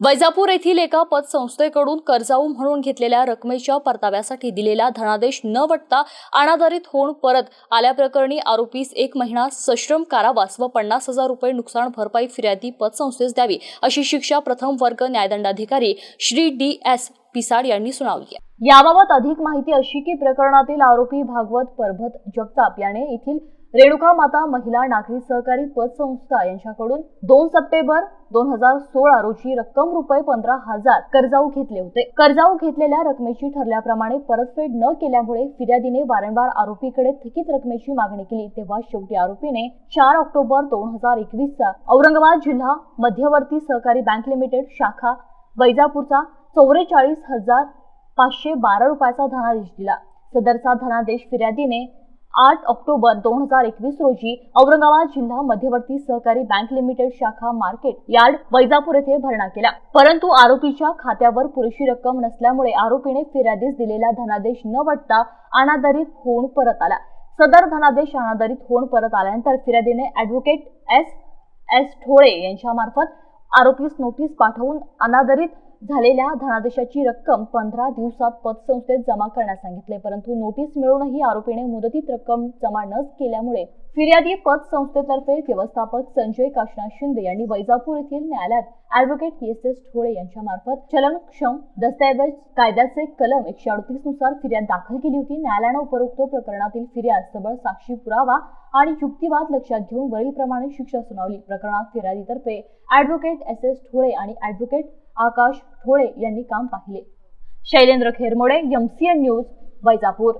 वैजापूर येथील एका पतसंस्थेकडून कर्जाऊ म्हणून घेतलेल्या रकमेच्या परताव्यासाठी दिलेला धनादेश न वटता अनाधारित होऊन परत आल्याप्रकरणी आरोपीस एक महिना सश्रम कारावास व पन्नास हजार रुपये नुकसान भरपाई फिर्यादी पतसंस्थेस द्यावी अशी शिक्षा प्रथम वर्ग न्यायदंडाधिकारी श्री डी एस पिसाड यांनी सुनावली आहे. याबाबत अधिक माहिती अशी की प्रकरणातील आरोपी भागवत परभत जगताप याने येथील रेणुका माता महिला नागरी सहकारी पतसंस्था यांच्याकडून दोन सप्टेंबर दोन हजार सोळा रोजी रक्कम रुपये पंधरा हजार कर्जाऊ घेतले होते. कर्जाऊ घेतलेल्या रकमेची ठरल्याप्रमाणे परतफेड न केल्यामुळे फिर्यादीने वारंवार आरोपीकडे थकीत रकमेची मागणी केली. तेव्हा शेवटी आरोपीने चार ऑक्टोबर दोन हजार एकवीसचा औरंगाबाद जिल्हा मध्यवर्ती सहकारी बँक लिमिटेड शाखा वैजापूरचा चौवेचाळीस हजार पाचशे बारा रुपयाचा धनादेश दिला. सदरचा धनादेश फिर्यादीने आठ ऑक्टोबर दोन हजार एकवीस रोजी औरंगाबाद जिल्हा मध्यवर्ती सहकारी बँक लिमिटेड शाखा मार्केट यार्ड वैजापूर येथे भरणा केला. परंतु आरोपीच्या खात्यावर पुरेशी रक्कम नसल्यामुळे आरोपीने फिर्यादीस दिलेला धनादेश न वटता अनादरित होऊन परत आला. सदर धनादेश अनादरित होऊन परत आल्यानंतर फिर्यादीने ॲडव्होकेट एस एस ठोळे यांच्यामार्फत आरोपीस नोटीस पाठवून अनादरित झालेल्या धनादेशाची रक्कम पंधरा दिवसात पतसंस्थेत जमा करण्यास सांगितले परंतु नोटीस मिळूनही आरोपीने मुदतीत रक्कम जमा न केल्यामुळे फिर्यादी पतसंस्थेतर्फे व्यवस्थापक संजय काशनाथ शिंदे यांनी वैजापूर येथील न्यायालयात ॲडव्होकेट एस एस ठोळे यांच्यामार्फत चलनक्षम दस्तऐवज कायद्याचे कलम एकशे अडतीसनुसार फिर्याद दाखल केली होती. न्यायालयानं उपरोक्त प्रकरणातील फिर्याद सबळ साक्षी पुरावा आणि युक्तिवाद लक्षात घेऊन वरीलप्रमाणे शिक्षा सुनावली. प्रकरणात फिर्यादीतर्फे ॲडव्होकेट एस एस ठोळे आणि ॲडव्होकेट आकाश ठोळे यांनी काम पाहिले. Shailendra Khermode MCN news Vaijapur.